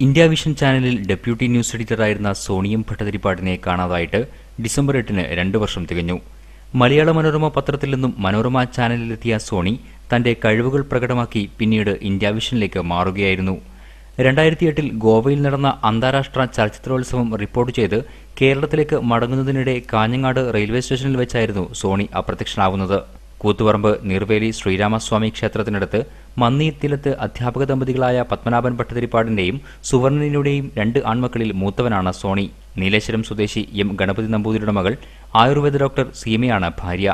India vision ചാനലിൽ deputy news എഡിറ്ററായിരുന്ന സോണിയം ഭട്ടതിരിപ്പാടിനെ കാണാതായിട്ട് ഡിസംബർ എട്ടിന് രണ്ടു വർഷം തികഞ്ഞു. മലയാള മനോരമ പത്രത്തിൽ നിന്നും മനോരമ ചാനലിലെത്തിയ സോണി തന്റെ കഴിവുകൾ പ്രകടമാക്കി പിന്നീട് ഇന്ത്യ വിഷനിലേക്ക് മാറുകയായിരുന്നു. രണ്ടായിരത്തി എട്ടിൽ ഗോവയിൽ നടന്ന അന്താരാഷ്ട്ര ചലച്ചിത്രോത്സവം റിപ്പോർട്ട് ചെയ്ത് കേരളത്തിലേക്ക് മടങ്ങുന്നതിനിടെ കാഞ്ഞങ്ങാട് റെയിൽവേ സ്റ്റേഷനിൽ വെച്ചായിരുന്നു സോണി അപ്രത്യക്ഷനാവുന്നത്. കൂത്തുപറമ്പ് നീർവേലി ശ്രീരാമസ്വാമി ക്ഷേത്രത്തിനടുത്ത് മന്നിയത്തിലത്ത് അധ്യാപക ദമ്പതികളായ പത്മനാഭൻ ഭട്ടതിരിപ്പാടിന്റെയും സുവർണനിയുടെയും രണ്ട് ആൺമക്കളിൽ മൂത്തവനാണ് സോണി. നീലേശ്വരം സ്വദേശി എം. ഗണപതി നമ്പൂതിരിയുടെ മകൾ ആയുർവേദ ഡോക്ടർ സീമയാണ് ഭാര്യ.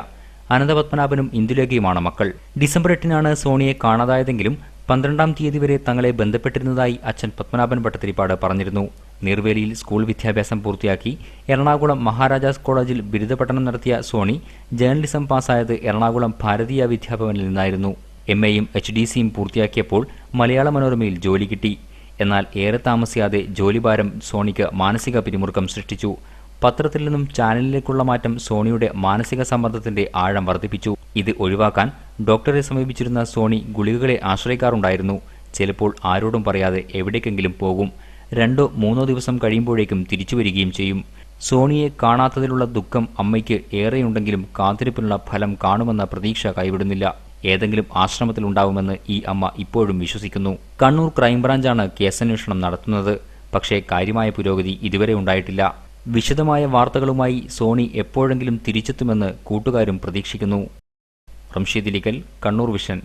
അനന്തപത്മനാഭനും ഇന്ദുലേഖയുമാണ് മക്കൾ. ഡിസംബർ എട്ടിനാണ് സോണിയെ കാണാതായതെങ്കിലും പന്ത്രണ്ടാം തീയതി വരെ തങ്ങളെ ബന്ധപ്പെട്ടിരുന്നതായി അച്ഛൻ പത്മനാഭൻ ഭട്ടതിരിപ്പാട് പറഞ്ഞിരുന്നു. നീർവേലിയിൽ സ്കൂൾ വിദ്യാഭ്യാസം പൂർത്തിയാക്കി എറണാകുളം മഹാരാജാസ് കോളേജിൽ ബിരുദ പഠനം നടത്തിയ സോണി ജേർണലിസം പാസ്സായത് എറണാകുളം ഭാരതീയ വിദ്യാഭവനിൽ നിന്നായിരുന്നു. എം എയും എച്ച് ഡി സിയും പൂർത്തിയാക്കിയപ്പോൾ മലയാള മനോരമയിൽ ജോലി കിട്ടി. എന്നാൽ ഏറെ താമസിയാതെ ജോലിഭാരം സോണിക്ക് മാനസിക പിരിമുറുക്കം സൃഷ്ടിച്ചു. പത്രത്തിൽ നിന്നും ചാനലിലേക്കുള്ള മാറ്റം സോണിയുടെ മാനസിക സമ്മർദ്ദത്തിന്റെ ആഴം വർദ്ധിപ്പിച്ചു. ഇത് ഒഴിവാക്കാൻ ഡോക്ടറെ സമീപിച്ചിരുന്ന സോണി ഗുളികകളെ ആശ്രയിക്കാറുണ്ടായിരുന്നു. ചിലപ്പോൾ ആരോടും പറയാതെ എവിടേക്കെങ്കിലും പോകും. രണ്ടോ മൂന്നോ ദിവസം കഴിയുമ്പോഴേക്കും തിരിച്ചു വരികയും ചെയ്യും. സോണിയെ കാണാത്തതിലുള്ള ദുഃഖം അമ്മയ്ക്ക് ഏറെയുണ്ടെങ്കിലും കാത്തിരിപ്പിനുള്ള ഫലം കാണുമെന്ന പ്രതീക്ഷ കൈവിടുന്നില്ല. ഏതെങ്കിലും ആശ്രമത്തിലുണ്ടാവുമെന്ന് ഈ അമ്മ ഇപ്പോഴും വിശ്വസിക്കുന്നു. കണ്ണൂർ ക്രൈംബ്രാഞ്ചാണ് കേസന്വേഷണം നടത്തുന്നത്. പക്ഷേ കാര്യമായ പുരോഗതി ഇതുവരെ ഉണ്ടായിട്ടില്ല. വിശദമായ വാർത്തകളുമായി സോണി എപ്പോഴെങ്കിലും തിരിച്ചെത്തുമെന്ന് കൂട്ടുകാരും പ്രതീക്ഷിക്കുന്നു. റംഷീദ് ലിഗൽ കണ്ണൂർ വിഷൻ.